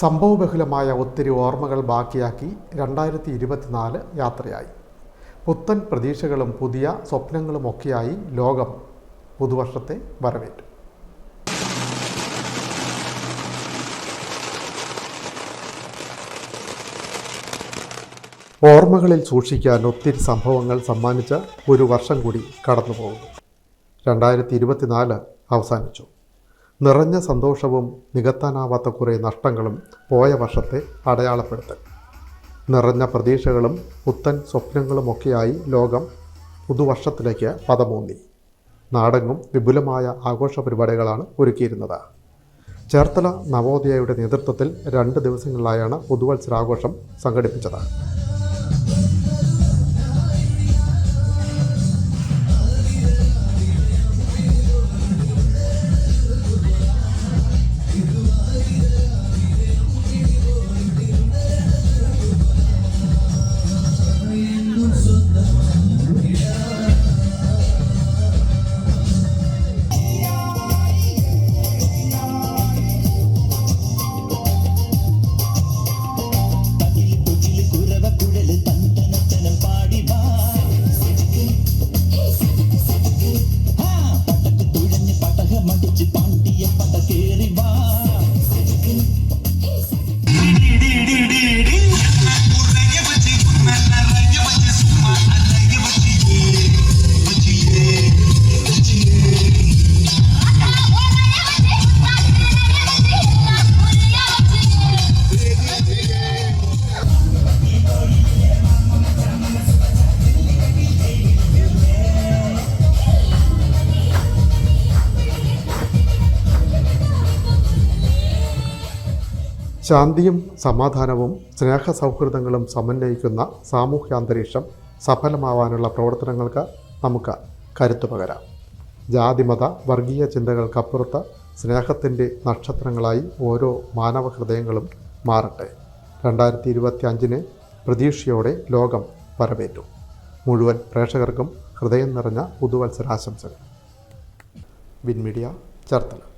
സംഭവബഹുലമായ ഒത്തിരി ഓർമ്മകൾ ബാക്കിയാക്കി രണ്ടായിരത്തി ഇരുപത്തിനാല് യാത്രയായി. പുത്തൻ പ്രതീക്ഷകളും പുതിയ സ്വപ്നങ്ങളുമൊക്കെയായി ലോകം പുതുവർഷത്തെ വരവേറ്റു. ഓർമ്മകളിൽ സൂക്ഷിക്കാൻ ഒത്തിരി സംഭവങ്ങൾ സമ്മാനിച്ച ഒരു വർഷം കൂടി കടന്നു പോകുന്നു രണ്ടായിരത്തി ഇരുപത്തിനാല് അവസാനിച്ചു. നിറഞ്ഞ സന്തോഷവും നികത്താനാവാത്ത കുറേ നഷ്ടങ്ങളും പോയ വർഷത്തെ അടയാളപ്പെടുത്തൽ. നിറഞ്ഞ പ്രതീക്ഷകളും പുത്തൻ സ്വപ്നങ്ങളുമൊക്കെയായി ലോകം പുതുവർഷത്തിലേക്ക് പദമൂന്നി. നാടെങ്ങും വിപുലമായ ആഘോഷ പരിപാടികളാണ് ഒരുക്കിയിരുന്നത്. ചേർത്തല നവോദയയുടെ നേതൃത്വത്തിൽ രണ്ട് ദിവസങ്ങളിലായാണ് പുതുവത്സരാഘോഷം സംഘടിപ്പിച്ചത്. ശാന്തിയും സമാധാനവും സ്നേഹ സൗഹൃദങ്ങളും സമന്വയിക്കുന്ന സാമൂഹ്യ അന്തരീക്ഷം സഫലമാവാനുള്ള പ്രവർത്തനങ്ങൾക്ക് നമുക്ക് കരുത്തു പകരാം. ജാതിമത വർഗീയ ചിന്തകൾക്കപ്പുറത്ത് സ്നേഹത്തിന്റെ നക്ഷത്രങ്ങളായി ഓരോ മാനവ ഹൃദയങ്ങളും മാറട്ടെ. രണ്ടായിരത്തി ഇരുപത്തി അഞ്ചിന് പ്രതീക്ഷയോടെ ലോകം വരവേറ്റു. മുഴുവൻ പ്രേക്ഷകർക്കും ഹൃദയം നിറഞ്ഞ പുതുവത്സരാശംസകൾ. വിൻമീഡിയ ചേർത്തല.